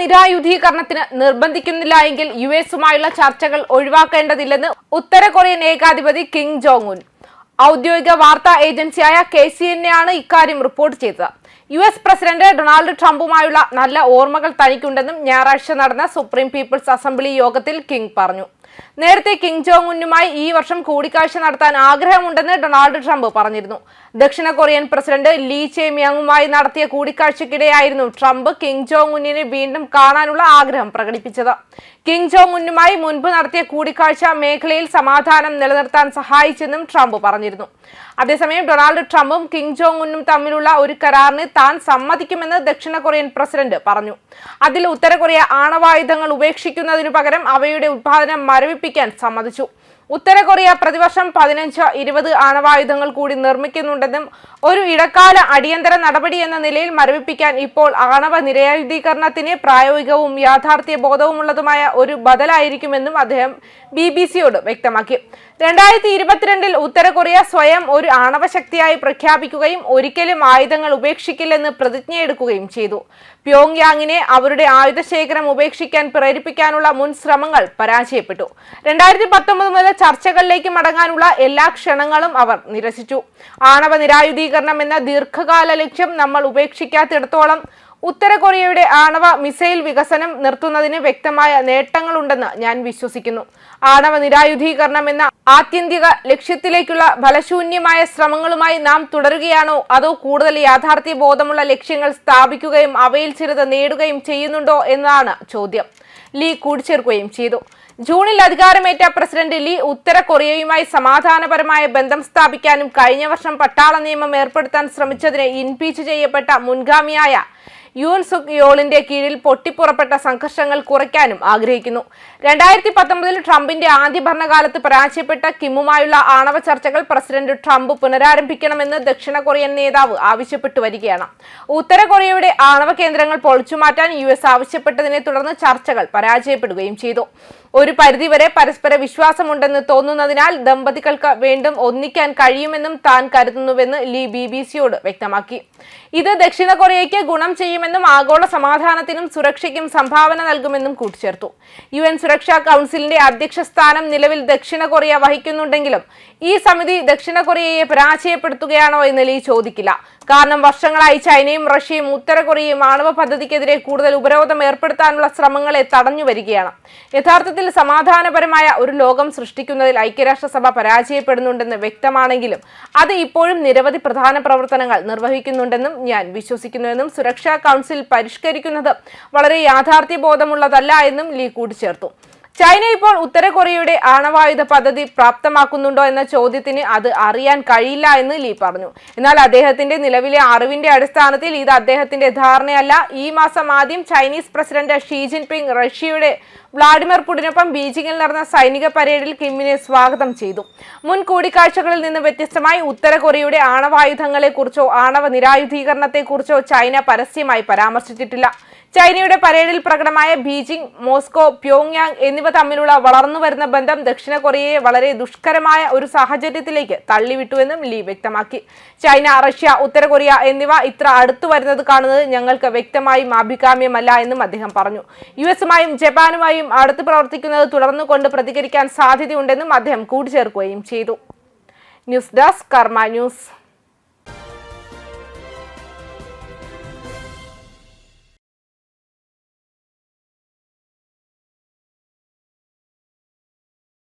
നിരായുധീകരണത്തിന് നിർബന്ധിക്കുന്നില്ല എങ്കിൽ യു എസുമായുള്ള ചർച്ചകൾ ഒഴിവാക്കേണ്ടതില്ലെന്ന് ഉത്തര കൊറിയൻ ഏകാധിപതി കിം ജോങ് ഉൻ. ഔദ്യോഗിക വാർത്താ ഏജൻസിയായ കെ സി ആണ് ഇക്കാര്യം റിപ്പോർട്ട് ചെയ്തത്. യു എസ് പ്രസിഡന്റ് ഡൊണാൾഡ് ട്രംപുമായുള്ള നല്ല ഓർമ്മകൾ തനിക്കുണ്ടെന്നും ഞായറാഴ്ച നടന്ന സുപ്രീം പീപ്പിൾസ് അസംബ്ലി യോഗത്തിൽ കിങ് പറഞ്ഞു. നേരത്തെ കിം ജോങ് ഉന്നുമായി ഈ വർഷം കൂടിക്കാഴ്ച നടത്താൻ ആഗ്രഹമുണ്ടെന്ന് ഡൊണാൾഡ് ട്രംപ് പറഞ്ഞിരുന്നു. ദക്ഷിണ കൊറിയൻ പ്രസിഡന്റ് ലീ ചെ മ്യാങ്ങുമായി നടത്തിയ കൂടിക്കാഴ്ചക്കിടെയായിരുന്നു ട്രംപ് കിം ജോങ് ഉന്നിനെ വീണ്ടും കാണാനുള്ള ആഗ്രഹം പ്രകടിപ്പിച്ചത്. കിം ജോങ് ഉന്നുമായി മുൻപ് നടത്തിയ കൂടിക്കാഴ്ച മേഖലയിൽ സമാധാനം നിലനിർത്താൻ സഹായിച്ചെന്നും ട്രംപ് പറഞ്ഞിരുന്നു. അതേസമയം ഡൊണാൾഡ് ട്രംപും കിം ജോങ് ഉന്നും തമ്മിലുള്ള ഒരു കരാറിന് താൻ സമ്മതിക്കുമെന്ന് ദക്ഷിണ കൊറിയൻ പ്രസിഡന്റ് പറഞ്ഞു. അതിൽ ഉത്തര കൊറിയ ആണവായുധങ്ങൾ ഉപേക്ഷിക്കുന്നതിനു പകരം അവയുടെ ഉത്പാദനം മരവിപ്പിക്കാൻ സമ്മതിച്ചു ഉത്തര കൊറിയ പ്രതിവർഷം പതിനഞ്ച് ഇരുപത് ആണവായുധങ്ങൾ കൂടി നിർമ്മിക്കുന്നുണ്ടെന്നും ഒരു ഇടക്കാല അടിയന്തര നടപടി എന്ന നിലയിൽ മരവിപ്പിക്കാൻ ഇപ്പോൾ ആണവ നിരയുധീകരണത്തിന് പ്രായോഗികവും യാഥാർത്ഥ്യ ബോധവുമുള്ളതുമായ ഒരു ബദലായിരിക്കുമെന്നും അദ്ദേഹം ബി ബി സിയോട് വ്യക്തമാക്കി. രണ്ടായിരത്തി ഇരുപത്തിരണ്ടിൽ ഉത്തര കൊറിയ സ്വയം ഒരു ആണവ ശക്തിയായി പ്രഖ്യാപിക്കുകയും ഒരിക്കലും ആയുധങ്ങൾ ഉപേക്ഷിക്കില്ലെന്ന് പ്രതിജ്ഞയെടുക്കുകയും ചെയ്തു. പ്യോങ്യാങ്ങിനെ അവരുടെ ആയുധശേഖരം ഉപേക്ഷിക്കാൻ പ്രേരിപ്പിക്കാനുള്ള മുൻ ശ്രമങ്ങൾ പരാജയപ്പെട്ടു. രണ്ടായിരത്തി പത്തൊമ്പത് മുതൽ ചർച്ചകളിലേക്ക് മടങ്ങാനുള്ള എല്ലാ ക്ഷണങ്ങളും അവർ നിരസിച്ചു. ആണവ നിരായുധീകരണം എന്ന ദീർഘകാല ലക്ഷ്യം നമ്മൾ ഉപേക്ഷിക്കാത്തിടത്തോളം ഉത്തര കൊറിയയുടെ ആണവ മിസൈൽ വികസനം നിർത്തുന്നതിന് വ്യക്തമായ നേട്ടങ്ങളുണ്ടെന്ന് ഞാൻ വിശ്വസിക്കുന്നു. ആണവ നിരായുധീകരണം എന്ന ആത്യന്തിക ലക്ഷ്യത്തിലേക്കുള്ള ഫലശൂന്യമായ ശ്രമങ്ങളുമായി നാം തുടരുകയാണോ? അതോ കൂടുതൽ യാഥാർത്ഥ്യ ബോധമുള്ള ലക്ഷ്യങ്ങൾ സ്ഥാപിക്കുകയും അവയിൽ ചിലത് നേടുകയും ചെയ്യുന്നുണ്ടോ? എന്നതാണ് ചോദ്യം. ലീ കൂടിച്ചേർക്കുകയും ചെയ്തു. ജൂണിൽ അധികാരമേറ്റ പ്രസിഡന്റ് ലീ ഉത്തര കൊറിയയുമായി സമാധാനപരമായ ബന്ധം സ്ഥാപിക്കാനും കഴിഞ്ഞ വർഷം പട്ടാള നിയമം ഏർപ്പെടുത്താൻ ശ്രമിച്ചതിനെ ഇൻപീച്ച് ചെയ്യപ്പെട്ട മുൻഗാമിയായ യുൻ സുക് യോളിന്റെ കീഴിൽ പൊട്ടിപ്പുറപ്പെട്ട സംഘർഷങ്ങൾ കുറയ്ക്കാനും ആഗ്രഹിക്കുന്നു. രണ്ടായിരത്തി പത്തൊമ്പതിൽ ട്രംപിന്റെ ആദ്യ ഭരണകാലത്ത് പരാജയപ്പെട്ട കിമ്മുമായുള്ള ആണവ ചർച്ചകൾ പ്രസിഡന്റ് ട്രംപ് പുനരാരംഭിക്കണമെന്ന് ദക്ഷിണ കൊറിയൻ നേതാവ് ആവശ്യപ്പെട്ടു വരികയാണ്. ഉത്തര കൊറിയയുടെ ആണവ കേന്ദ്രങ്ങൾ പൊളിച്ചുമാറ്റാൻ യു എസ് ആവശ്യപ്പെട്ടതിനെ തുടർന്ന് ചർച്ചകൾ പരാജയപ്പെടുകയും ചെയ്തു. ഒരു പരിധിവരെ പരസ്പര വിശ്വാസമുണ്ടെന്ന് തോന്നുന്നതിനാൽ ദമ്പതികൾക്ക് വീണ്ടും ഒന്നിക്കാൻ കഴിയുമെന്നും താൻ കരുതുന്നുവെന്ന് ലീ ബി ബി സിയോട് വ്യക്തമാക്കി. ഇത് ദക്ഷിണ കൊറിയയ്ക്ക് ഗുണം ചെയ്യുമെന്നും ആഗോള സമാധാനത്തിനും സുരക്ഷയ്ക്കും സംഭാവന നൽകുമെന്നും കൂട്ടിച്ചേർത്തു. യു എൻ സുരക്ഷാ കൗൺസിലിന്റെ അധ്യക്ഷ സ്ഥാനം നിലവിൽ ദക്ഷിണ കൊറിയ വഹിക്കുന്നുണ്ടെങ്കിലും ഈ സമിതി ദക്ഷിണ കൊറിയയെ പരാജയപ്പെടുത്തുകയാണോ എന്ന് ലീ ചോദിക്കില്ല. കാരണം വർഷങ്ങളായി ചൈനയും റഷ്യയും ഉത്തര കൊറിയയും ആണവ പദ്ധതിക്കെതിരെ കൂടുതൽ ഉപരോധം ഏർപ്പെടുത്താനുള്ള ശ്രമങ്ങളെ തടഞ്ഞു വരികയാണ്. യഥാർത്ഥത്തിൽ സമാധാനപരമായ ഒരു ലോകം സൃഷ്ടിക്കുന്നതിൽ ഐക്യരാഷ്ട്രസഭ പരാജയപ്പെടുന്നുണ്ടെന്ന് വ്യക്തമാണെങ്കിലും അത് ഇപ്പോഴും നിരവധി പ്രധാന പ്രവർത്തനങ്ങൾ നിർവഹിക്കുന്നുണ്ടെന്നും ഞാൻ വിശ്വസിക്കുന്നുവെന്നും സുരക്ഷാ കൗൺസിൽ പരിഷ്കരിക്കുന്നത് വളരെ യാഥാർത്ഥ്യബോധമുള്ളതല്ല എന്നും ലീ കൂട്ടിച്ചേർത്തു. ചൈന ഇപ്പോൾ ഉത്തര കൊറിയയുടെ ആണവായുധ പദ്ധതി പ്രാപ്തമാക്കുന്നുണ്ടോ എന്ന ചോദ്യത്തിന് അത് അറിയാൻ കഴിയില്ല എന്ന് ലീ പറഞ്ഞു. എന്നാൽ അദ്ദേഹത്തിന്റെ നിലവിലെ അറിവിന്റെ അടിസ്ഥാനത്തിൽ ഇത് അദ്ദേഹത്തിന്റെ ധാരണയല്ല. ഈ മാസം ആദ്യം ചൈനീസ് പ്രസിഡന്റ് ഷീ ജിൻപിങ് റഷ്യയുടെ വ്ളാഡിമിർ പുടിനൊപ്പം ബീജിംഗിൽ നടന്ന സൈനിക പരേഡിൽ കിമ്മിനെ സ്വാഗതം ചെയ്തു. മുൻ കൂടിക്കാഴ്ചകളിൽ നിന്ന് വ്യത്യസ്തമായി ഉത്തര കൊറിയയുടെ ആണവായുധങ്ങളെക്കുറിച്ചോ ആണവ നിരായുധീകരണത്തെക്കുറിച്ചോ ചൈന പരസ്യമായി പരാമർശിച്ചിട്ടില്ല. ചൈനയുടെ പരേഡിൽ പ്രകടമായ ബീജിംഗ് മോസ്കോ പ്യോങ്യാങ് എന്നിവ തമ്മിലുള്ള വളർന്നുവരുന്ന ബന്ധം ദക്ഷിണ കൊറിയയെ വളരെ ദുഷ്കരമായ ഒരു സാഹചര്യത്തിലേക്ക് തള്ളിവിട്ടുവെന്നും ലീ വ്യക്തമാക്കി. ചൈന റഷ്യ ഉത്തര കൊറിയ എന്നിവ ഇത്ര അടുത്തു വരുന്നത് കാണുന്നത് ഞങ്ങൾക്ക് വ്യക്തമായും അഭികാമ്യമല്ല എന്നും അദ്ദേഹം പറഞ്ഞു. യു എസുമായും ജപ്പാനുമായും അടുത്ത് പ്രവർത്തിക്കുന്നത് തുടർന്നുകൊണ്ട് പ്രതികരിക്കാൻ സാധ്യതയുണ്ടെന്നും അദ്ദേഹം കൂട്ടിച്ചേർക്കുകയും ചെയ്തു. News desk Karma news.